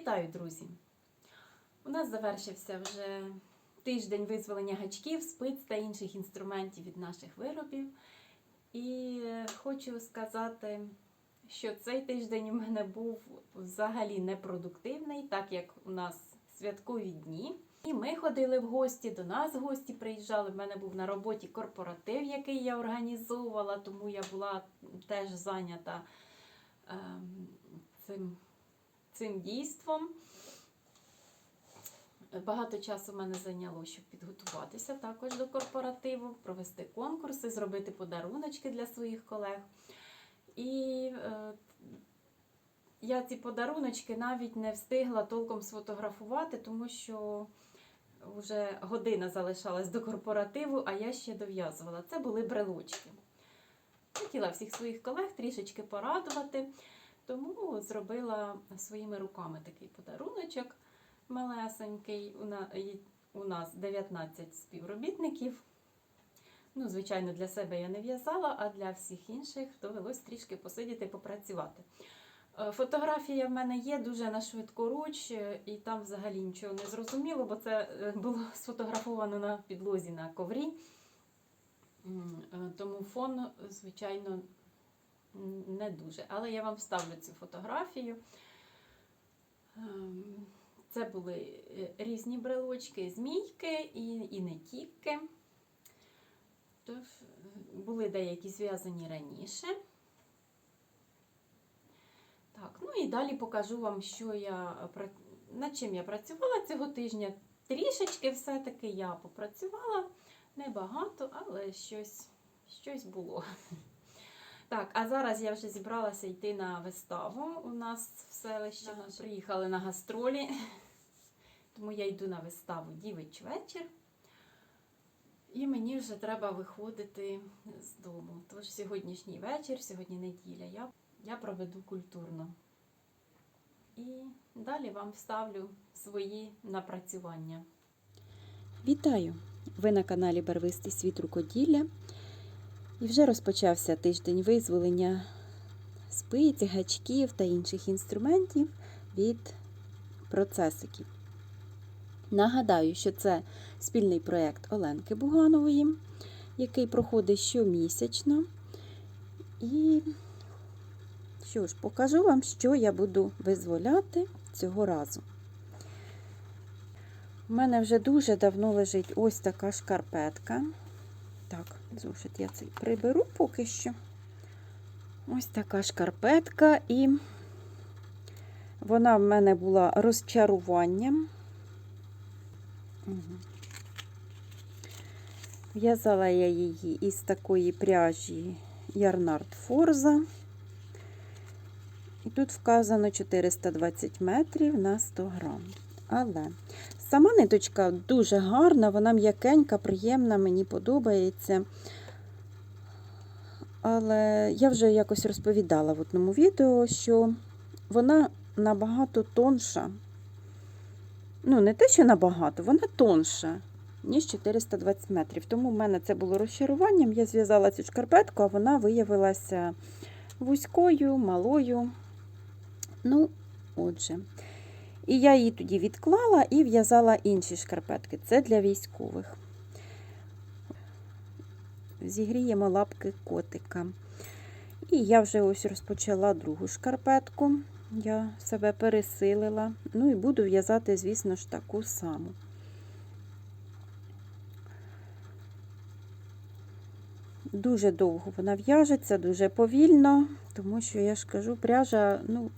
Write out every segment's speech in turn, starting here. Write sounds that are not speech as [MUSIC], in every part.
Вітаю, друзі! У нас завершився вже тиждень визволення гачків, спиць та інших інструментів від наших виробів. І е, хочу сказати, що цей тиждень у мене був взагалі непродуктивний, так як у нас святкові дні. І ми ходили в гості, до нас гості приїжджали. В мене був на роботі корпоратив, який я організовувала, тому я була теж зайнята ем, цим, цим дійством. Багато часу в мене зайняло, щоб підготуватися також до корпоративу, провести конкурси, зробити подаруночки для своїх колег. І е, я ці подаруночки навіть не встигла толком сфотографувати, тому що вже година залишалась до корпоративу, а я ще дов'язувала. Це були брелочки. Хотіла всіх своїх колег трішечки порадувати, тому зробила своїми руками такий подаруночок малесенький. У на- У нас 19 співробітників. Ну, звичайно, для себе я не в'язала, а для всіх інших довелось трішки посидіти, попрацювати. Е, Фотографія в мене є дуже на швидкоруч, е, і там взагалі нічого не зрозуміло, бо це е, було [LAUGHS] сфотографовано на підлозі на коврі. Тому фон, звичайно, не дуже. Але я вам вставлю цю фотографію. Ем, Це були е, різні брелочки, змійки і, і не тільки. Е, були деякі зв'язані раніше. Так, ну і далі покажу вам, що я над чим я працювала цього тижня. Трішечки все-таки я попрацювала. Небагато, але щось, щось було. Так, а зараз я вже зібралася йти на виставу. У нас в селищі Ага. приїхали на гастролі. [LAUGHS] Тому я йду на виставу Дівич вечір. І мені вже треба виходити з дому. Тож сьогоднішній вечір, сьогодні неділя, я, я проведу культурно. І далі вам вставлю свої напрацювання. Вітаю! Ви на каналі Барвистий світ рукоділля. І вже розпочався тиждень визволення спиць, гачків та інших інструментів від процесиків. Нагадаю, що це спільний проєкт Оленки Буганової, який проходить щомісячно. І що ж, покажу вам, що я буду визволяти цього разу. У мене вже дуже давно лежить ось така шкарпетка. Так, зошит я цей приберу поки що. Ось така шкарпетка, і вона в мене була розчаруванням. В'язала я її із такої пряжі Ярнард Форза. І тут вказано 420 метрів на 100 грам. Але Сама ниточка дуже гарна, вона м'якенька, приємна, мені подобається. Але я вже якось розповідала в одному відео, що вона набагато тонша. Ну, не те, що набагато, вона тонша, ніж 420 метрів. Тому в мене це було розчаруванням. Я зв'язала цю шкарпетку, а вона виявилася вузькою, малою. Ну, отже. І я її тоді відклала і в'язала інші шкарпетки. Це для військових. Зігріємо лапки котика. І я вже ось розпочала другу шкарпетку. Я себе пересилила. Ну і буду в'язати, звісно ж, таку саму. Дуже довго вона в'яжеться, дуже повільно, тому що я ж кажу, пряжа, ну,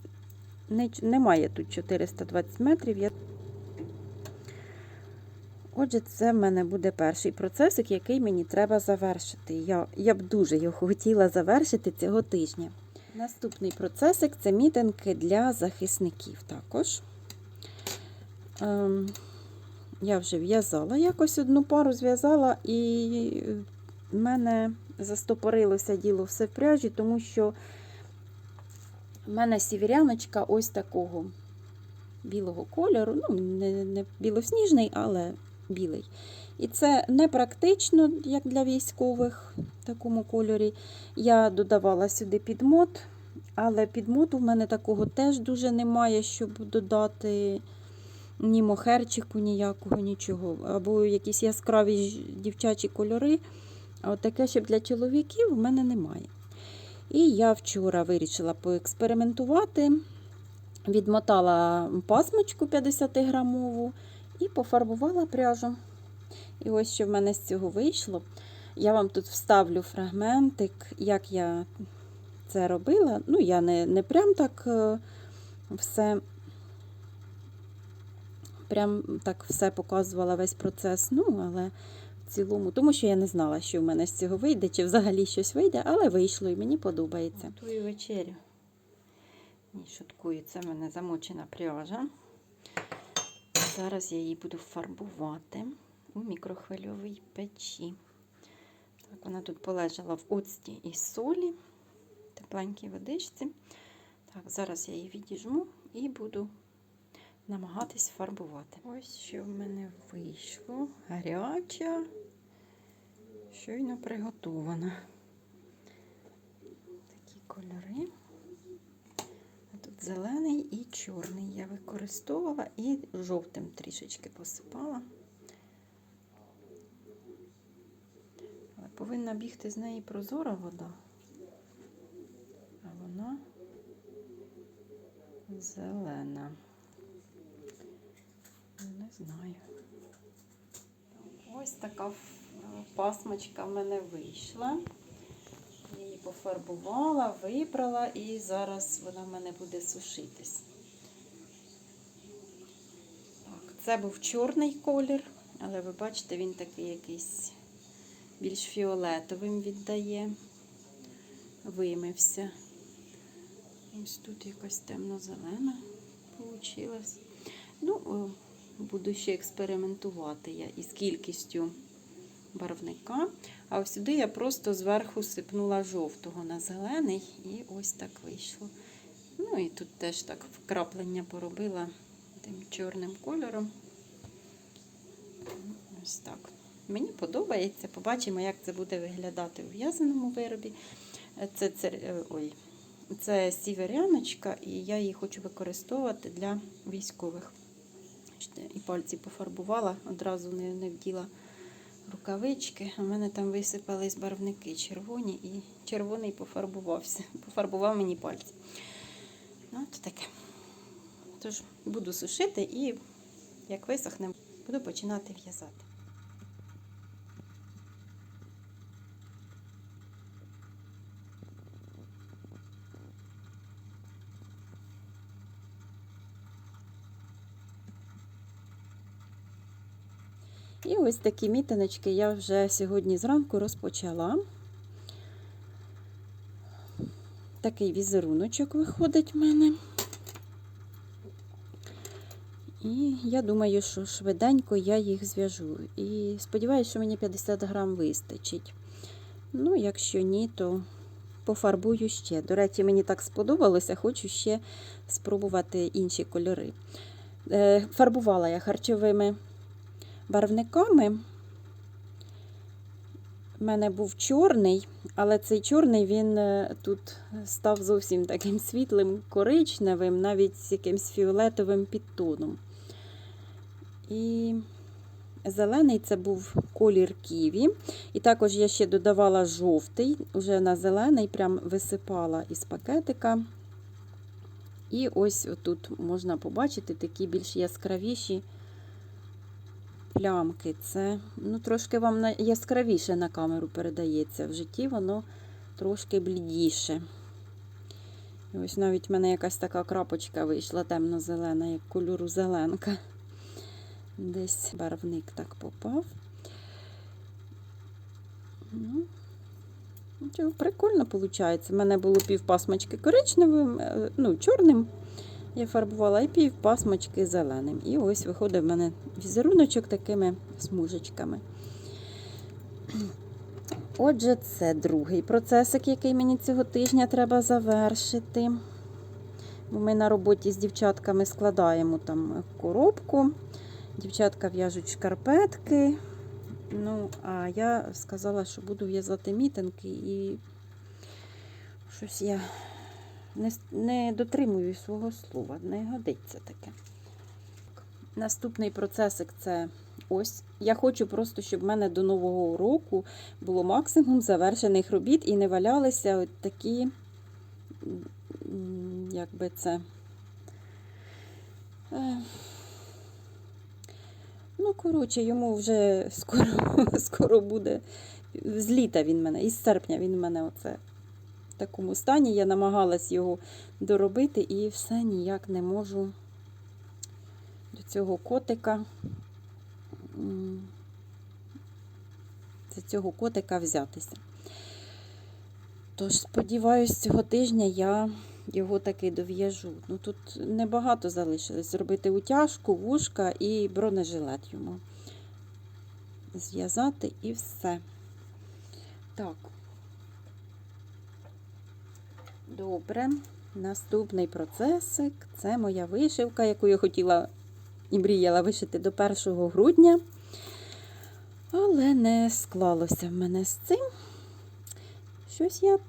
не, немає тут 420 метрів. Я... Отже, це в мене буде перший процесик, який мені треба завершити. Я, я б дуже його хотіла завершити цього тижня. Наступний процесик це мітинги для захисників також. Ем, я вже в'язала якось одну пару зв'язала, і в мене застопорилося діло все в пряжі, тому що у мене сіверяночка ось такого білого кольору. Ну, не, не білосніжний, але білий. І це не практично, як для військових в такому кольорі. Я додавала сюди підмот, Але підмоту в мене такого теж дуже немає, щоб додати ні мохерчику, ніякого, нічого. Або якісь яскраві дівчачі кольори. А от таке, щоб для чоловіків, в мене немає. І я вчора вирішила поекспериментувати. Відмотала пасмочку 50-грамову і пофарбувала пряжу. І ось що в мене з цього вийшло. Я вам тут вставлю фрагментик, як я це робила. Ну, я не, не прям так е, все. Прям так все показувала весь процес, ну, але цілому, тому що я не знала, що в мене з цього вийде, чи взагалі щось вийде, але вийшло і мені подобається. Готую вечерю. Ні, шуткую, це в мене замочена пряжа. Зараз я її буду фарбувати у мікрохвильовій печі. Так, вона тут полежала в оцті і солі, тепленькій водичці. Так, зараз я її відіжму і буду намагатись фарбувати. Ось що в мене вийшло. Гаряча, щойно приготована. Такі кольори. Тут зелений і чорний я використовувала і жовтим трішечки посипала. Але повинна бігти з неї прозора вода. А вона зелена. Не знаю. Ось така пасмочка в мене вийшла. Її пофарбувала, вибрала і зараз вона в мене буде сушитись. Це був чорний колір, але ви бачите, він такий якийсь більш фіолетовим віддає. Вимився. Ось тут якась темно-зелена вийшла. Ну, буду ще експериментувати я із кількістю барвника. А ось сюди я просто зверху сипнула жовтого на зелений, і ось так вийшло. Ну і тут теж так вкраплення поробила тим чорним кольором. Ось так. Мені подобається. Побачимо, як це буде виглядати у в'язаному виробі. Це, це, е, ой, це сіверяночка, і я її хочу використовувати для військових. І пальці пофарбувала, одразу не, не вділа рукавички. У мене там висипались барвники червоні, і червоний пофарбувався. Пофарбував мені пальці. Ну, от таке. Тож буду сушити і як висохне, буду починати в'язати. І ось такі мітиночки я вже сьогодні зранку розпочала. Такий візеруночок виходить в мене. І я думаю, що швиденько я їх зв'яжу. І сподіваюся, що мені 50 грам вистачить. Ну, якщо ні, то пофарбую ще. До речі, мені так сподобалося, хочу ще спробувати інші кольори. Е, Фарбувала я харчовими барвниками. У мене був чорний, але цей чорний він е, тут став зовсім таким світлим, коричневим, навіть з якимсь фіолетовим підтоном. І зелений це був колір ківі. І також я ще додавала жовтий, вже на зелений, прям висипала із пакетика. І ось тут можна побачити такі більш яскравіші плямки. Це ну, трошки вам яскравіше на камеру передається. В житті воно трошки блідіше. І ось навіть в мене якась така крапочка вийшла темно-зелена, як кольору зеленка. Десь барвник так попав. Ну, прикольно виходить. У мене було пів пасмочки коричневим, е, ну, чорним. Я фарбувала і пів пасмочки зеленим. І ось виходить в мене візеруночок такими смужечками. Отже, це другий процесик, який мені цього тижня треба завершити. Ми на роботі з дівчатками складаємо там коробку. Дівчатка в'яжуть шкарпетки. Ну, а я сказала, що буду в'язати мітинки і щось я не, не дотримую свого слова, не годиться таке. Наступний процесик це ось. Я хочу просто, щоб в мене до Нового року було максимум завершених робіт і не валялися от такі, як би це. Ну, коротше, йому вже скоро, [LAUGHS] скоро буде. З літа він мене, із серпня він мене оце такому стані. Я намагалась його доробити і все ніяк не можу до цього котика. До цього котика взятися. Тож, сподіваюсь, цього тижня я його таки дов'яжу. Ну, тут небагато залишилось. Зробити утяжку, вушка і бронежилет йому. Зв'язати і все. Так. Добре. Наступний процесик це моя вишивка, яку я хотіла і мріяла вишити до 1 грудня. Але не склалося в мене з цим. Щось я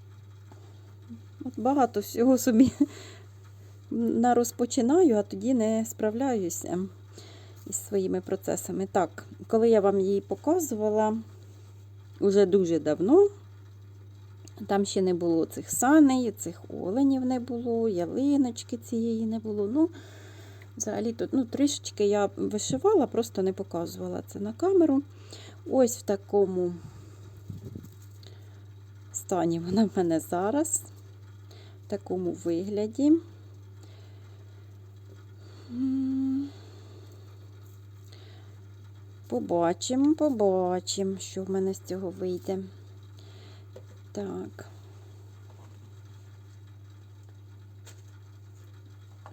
от багато всього собі нарозпочинаю, а тоді не справляюся із своїми процесами. Так, коли я вам її показувала уже дуже давно, там ще не було цих саней, цих оленів не було, ялиночки цієї не було. Ну, взагалі тут ну, трішечки я вишивала, просто не показувала це на камеру. Ось в такому стані вона в мене зараз, в такому вигляді. Побачимо, побачимо, що в мене з цього вийде. Так.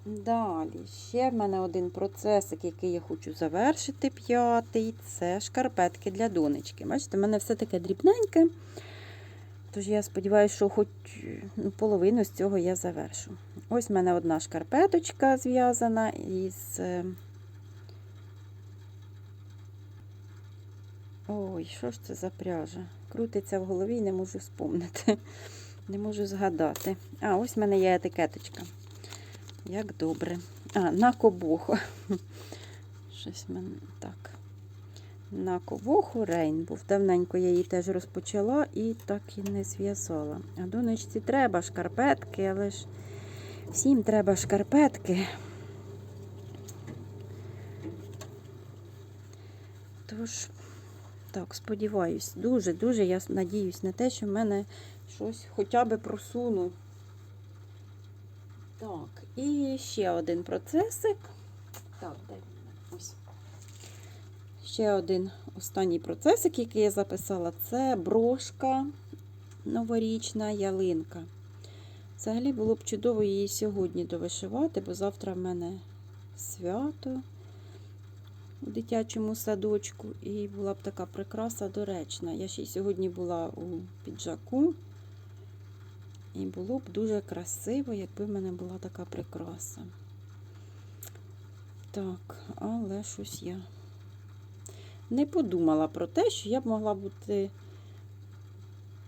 Далі, ще в мене один процесик, який я хочу завершити, п'ятий, це шкарпетки для донечки. Бачите, в мене все таке дрібненьке. Тож я сподіваюся, що хоч ну, половину з цього я завершу. Ось в мене одна шкарпеточка зв'язана із. Ой, що ж це за пряжа? Крутиться в голові і не можу спомнити. [LAUGHS] Не можу згадати. А, ось в мене є етикеточка. Як добре. А, на кобоху. [LAUGHS] Щось в мене так. На кобоху Рейнбов. Давненько я її теж розпочала і так і не зв'язала. А донечці треба шкарпетки, але ж всім треба шкарпетки. Тож, так, сподіваюсь, дуже-дуже я надіюсь на те, що в мене щось хоча б просуну. Так, і ще один процесик. Так, мені. Ось. Ще один останній процесик, який я записала, це брошка новорічна ялинка. Взагалі було б чудово її сьогодні довишивати, бо завтра в мене свято у дитячому садочку, і була б така прикраса доречна. Я ще й сьогодні була у піджаку. І було б дуже красиво, якби в мене була така прикраса. Так, але щось я не подумала про те, що я б могла бути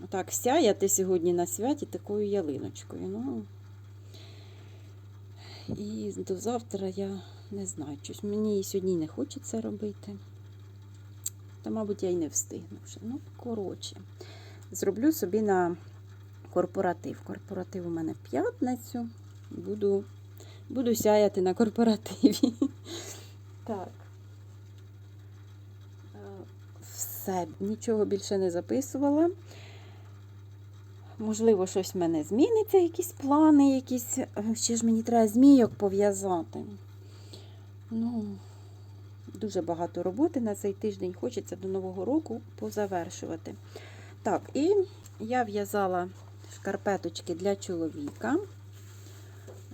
так сяяти сьогодні на святі такою ялиночкою. Ну, і до завтра я не знаю, щось мені сьогодні не хочеться робити. Та, мабуть, я й не встигну вже. Ну, коротше, зроблю собі на корпоратив. Корпоратив у мене в п'ятницю. Буду, буду сяяти на корпоративі. [LAUGHS] Так. Е, Все, нічого більше не записувала. Можливо, щось в мене зміниться, якісь плани, якісь. е, Ще ж мені треба змійок пов'язати. Ну, дуже багато роботи на цей тиждень. Хочеться до Нового року позавершувати. Так, і я в'язала шкарпеточки для чоловіка.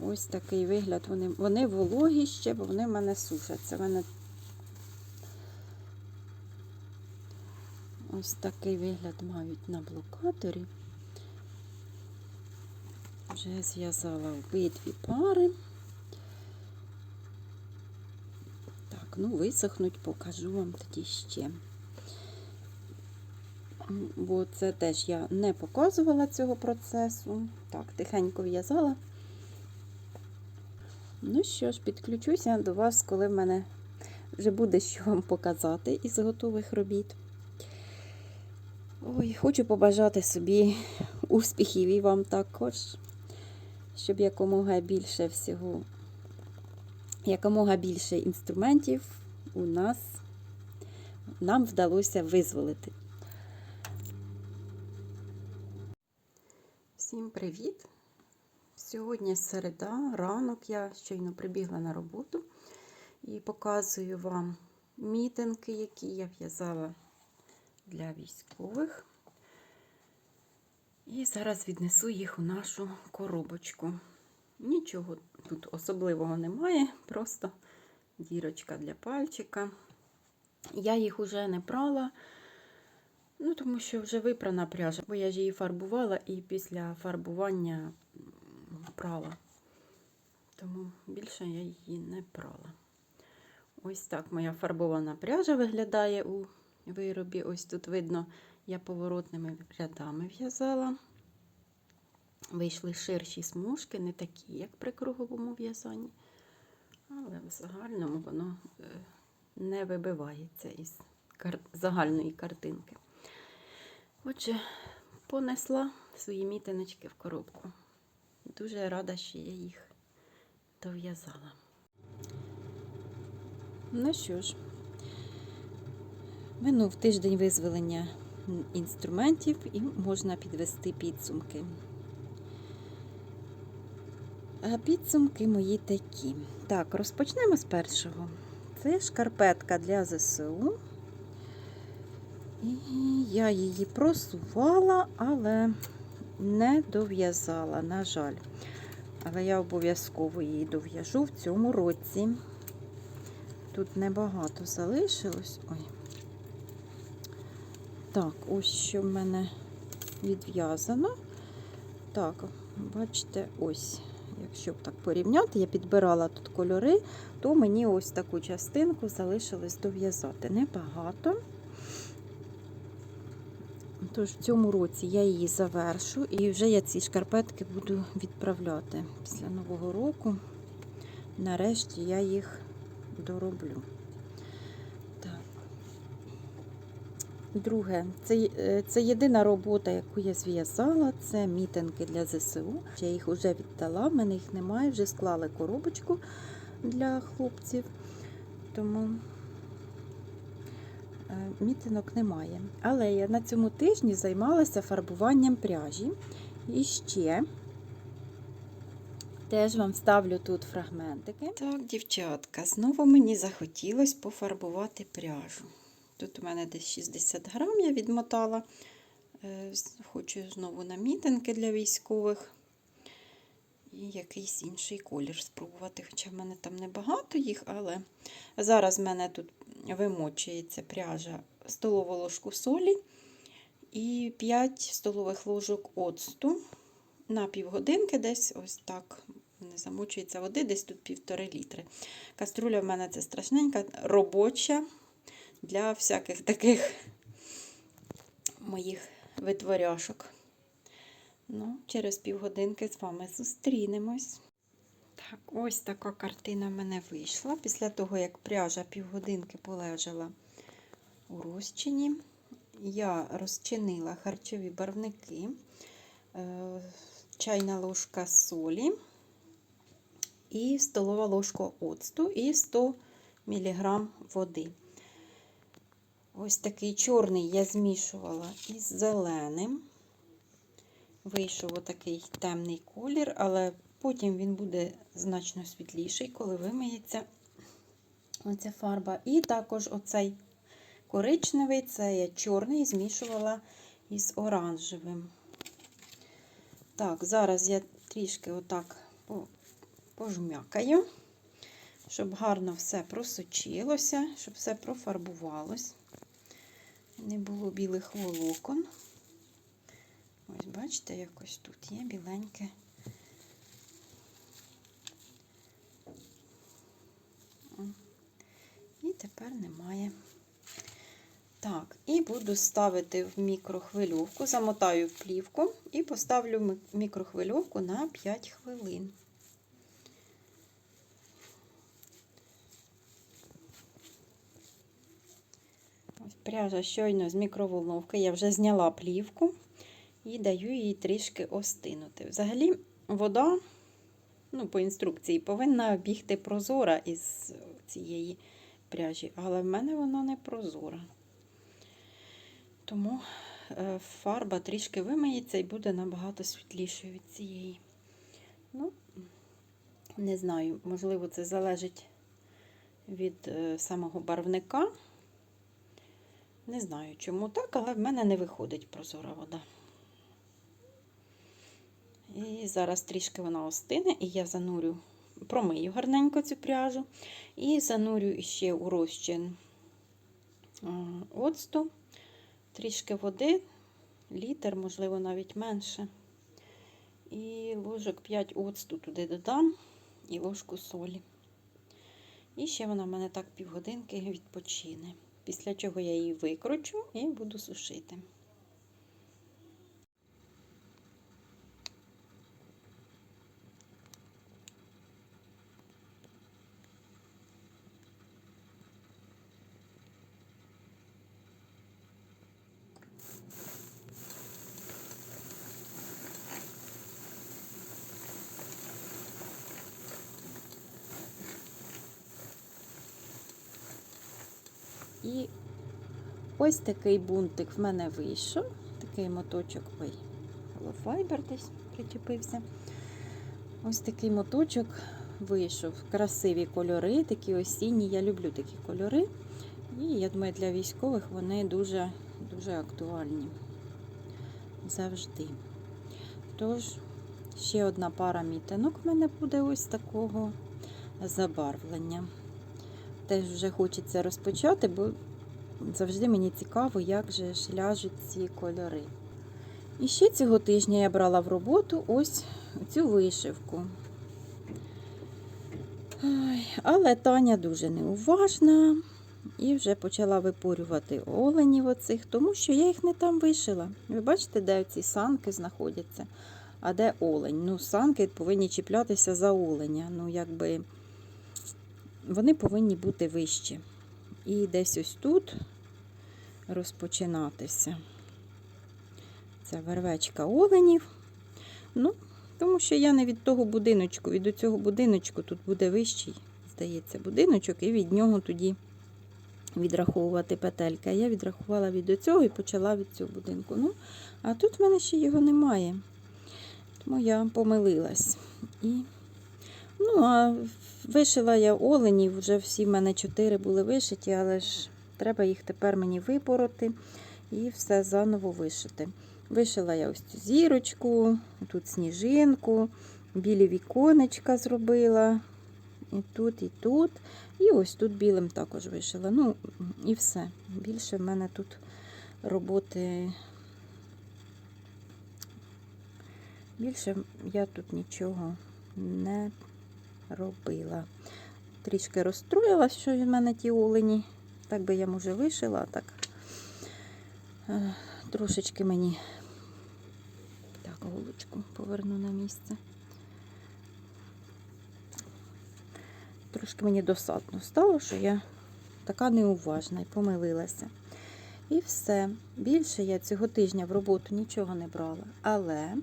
Ось такий вигляд. Вони, вони вологі ще, бо вони в мене сушаться. В ось такий вигляд мають на блокаторі. Вже зв'язала обидві пари. Так, ну висохнуть, покажу вам тоді ще. Бо це теж я не показувала цього процесу. Так, тихенько в'язала. Ну що ж, підключуся до вас, коли в мене вже буде що вам показати із готових робіт. Ой, хочу побажати собі успіхів і вам також, щоб якомога більше всього, якомога більше інструментів у нас нам вдалося визволити. Всім привіт! Сьогодні середа, ранок я щойно прибігла на роботу і показую вам мітинги, які я в'язала для військових. І зараз віднесу їх у нашу коробочку. Нічого тут особливого немає, просто дірочка для пальчика. Я їх уже не прала, ну, тому що вже випрана пряжа, бо я ж її фарбувала і після фарбування прала. Тому більше я її не прала. Ось так моя фарбована пряжа виглядає у виробі. Ось тут видно, я поворотними рядами в'язала. Вийшли ширші смужки, не такі, як при круговому в'язанні. Але в загальному воно е, не вибивається із загальної картинки. Отже, понесла свої мітиночки в коробку. Дуже рада, що я їх дов'язала. Ну що ж, минув тиждень визволення інструментів і можна підвести підсумки. Підсумки мої такі. Так, розпочнемо з першого. Це шкарпетка для ЗСУ. І я її просувала, але не дов'язала, на жаль. Але я обов'язково її дов'яжу в цьому році. Тут небагато залишилось. Ой. Так, ось що в мене відв'язано. Так, бачите, ось. Якщо б так порівняти, я підбирала тут кольори, то мені ось таку частинку залишилось дов'язати. Небагато. Тож в цьому році я її завершу і вже я ці шкарпетки буду відправляти після Нового року. Нарешті я їх дороблю. Друге, це, е, це єдина робота, яку я зв'язала, це мітинги для ЗСУ. Я їх вже віддала, в мене їх немає, вже склали коробочку для хлопців. Тому е, мітинок немає. Але я на цьому тижні займалася фарбуванням пряжі. І ще теж вам ставлю тут фрагментики. Так, дівчатка, знову мені захотілося пофарбувати пряжу. Тут у мене десь 60 грам я відмотала. Е, Хочу знову на мітинги для військових. І якийсь інший колір спробувати. Хоча в мене там небагато їх, але зараз в мене тут вимочується пряжа столову ложку солі і 5 столових ложок оцту. На півгодинки десь ось так не замочується води, десь тут півтори літри. Каструля в мене це страшненька, робоча для всяких таких моїх витворяшок. Ну, через півгодинки з вами зустрінемось. Так, ось така картина в мене вийшла. Після того, як пряжа півгодинки полежала у розчині, я розчинила харчові барвники, е, чайна ложка солі і столова ложка оцту і 100 мг води. Ось такий чорний я змішувала із зеленим. Вийшов отакий темний колір, але потім він буде значно світліший, коли вимиється оця фарба. І також оцей коричневий, це я чорний змішувала із оранжевим. Так, зараз я трішки отак пожмякаю, щоб гарно все просочилося, щоб все профарбувалось. Не було білих волокон. Ось, бачите, якось тут є біленьке. І тепер немає. Так, і буду ставити в мікрохвильовку, замотаю в плівку і поставлю мікрохвильовку на 5 хвилин. Пряжа щойно з мікроволновки. Я вже зняла плівку і даю їй трішки остинути. Взагалі, вода, ну, по інструкції, повинна бігти прозора із цієї пряжі, але в мене вона не прозора. Тому е, фарба трішки вимиється і буде набагато світлішою від цієї. Ну, не знаю, можливо, це залежить від е, самого барвника. Не знаю, чому так, але в мене не виходить прозора вода. І зараз трішки вона остине, і я занурю, промию гарненько цю пряжу, і занурю ще у розчин оцту, трішки води, літр, можливо, навіть менше. І ложок 5 оцту туди додам і ложку солі. І ще вона в мене так півгодинки відпочине. Після чого я її викручу і буду сушити. І ось такий бунтик в мене вийшов. Такий моточок, ой, холофайбер десь причепився. Ось такий моточок вийшов. Красиві кольори, такі осінні. Я люблю такі кольори. І я думаю, для військових вони дуже, дуже актуальні. Завжди. Тож, ще одна пара мітинок в мене буде ось такого забарвлення. Теж вже хочеться розпочати, бо завжди мені цікаво, як же ляжуть ці кольори. І ще цього тижня я брала в роботу ось цю вишивку. Але Таня дуже неуважна і вже почала випорювати оленів оцих, тому що я їх не там вишила. Ви бачите, де ці санки знаходяться, а де олень. Ну, санки повинні чіплятися за оленя. Ну, якби вони повинні бути вищі. І десь ось тут розпочинатися. Це вервечка оленів. Ну, тому що я не від того будиночку, від цього будиночку тут буде вищий, здається, будиночок, і від нього тоді відраховувати петелька. Я відрахувала від цього і почала від цього будинку. Ну, а тут в мене ще його немає. Тому я помилилась. І Ну, а вишила я оленів, вже всі в мене чотири були вишиті, але ж треба їх тепер мені випороти і все заново вишити. Вишила я ось цю зірочку, тут сніжинку, білі віконечка зробила. І тут, і тут. І ось тут білим також вишила. Ну, і все. Більше в мене тут роботи. Більше я тут нічого не робила. Трішки розстроїлась, що в мене ті олені. Так би я, може, вишила, так е, трошечки мені так, голочку поверну на місце. Трошки мені досадно стало, що я така неуважна і помилилася. І все. Більше я цього тижня в роботу нічого не брала. Але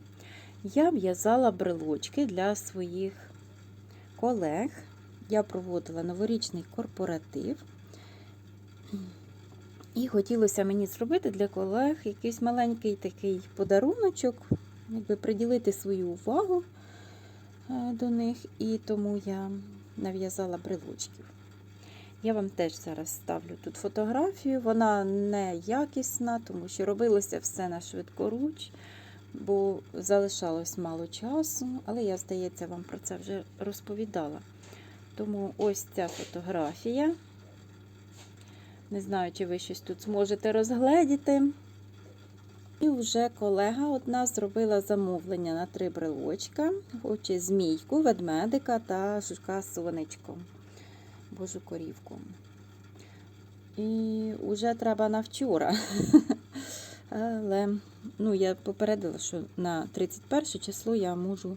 я в'язала брелочки для своїх колег. Я проводила новорічний корпоратив. І хотілося мені зробити для колег якийсь маленький такий подаруночок, якби приділити свою увагу е, до них, і тому я нав'язала брелочків. Я вам теж зараз ставлю тут фотографію. Вона не якісна, тому що робилося все на швидкоруч бо залишалось мало часу, але я, здається, вам про це вже розповідала. Тому ось ця фотографія. Не знаю, чи ви щось тут зможете розгледіти. І вже колега одна зробила замовлення на три брелочка, хоче змійку, ведмедика та жука сонечко, божу корівку. І вже треба на вчора. [LAUGHS] Але ну, я попередила, що на 31 число я можу,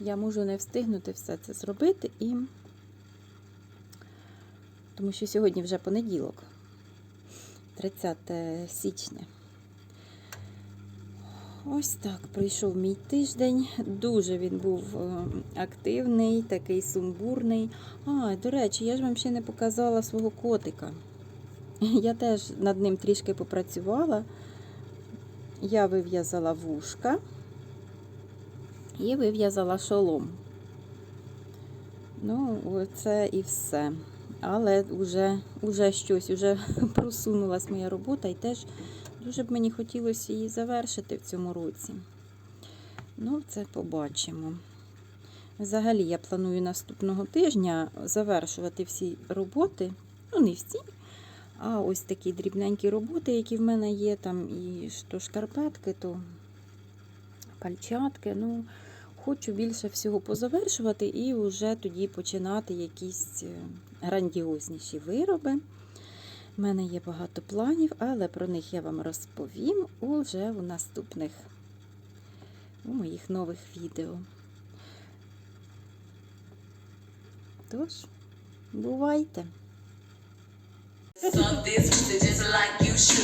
я можу не встигнути все це зробити, і тому що сьогодні вже понеділок. 30 січня. Ось так пройшов мій тиждень. Дуже він був е, активний, такий сумбурний. А, до речі, я ж вам ще не показала свого котика. [LAUGHS] Я теж над ним трішки попрацювала. Я вив'язала вушка і вив'язала шолом. Ну, це і все. Але вже, вже щось, вже [LAUGHS] просунулась моя робота і теж дуже б мені хотілося її завершити в цьому році. Ну, це побачимо. Взагалі, я планую наступного тижня завершувати всі роботи. Ну, не всі, а ось такі дрібненькі роботи, які в мене є, там і то шкарпетки, то пальчатки. Ну, хочу більше всього позавершувати і вже тоді починати якісь е, грандіозніші вироби. У мене є багато планів, але про них я вам розповім уже у наступних у моїх нових відео. Тож, бувайте! Some these just like you should.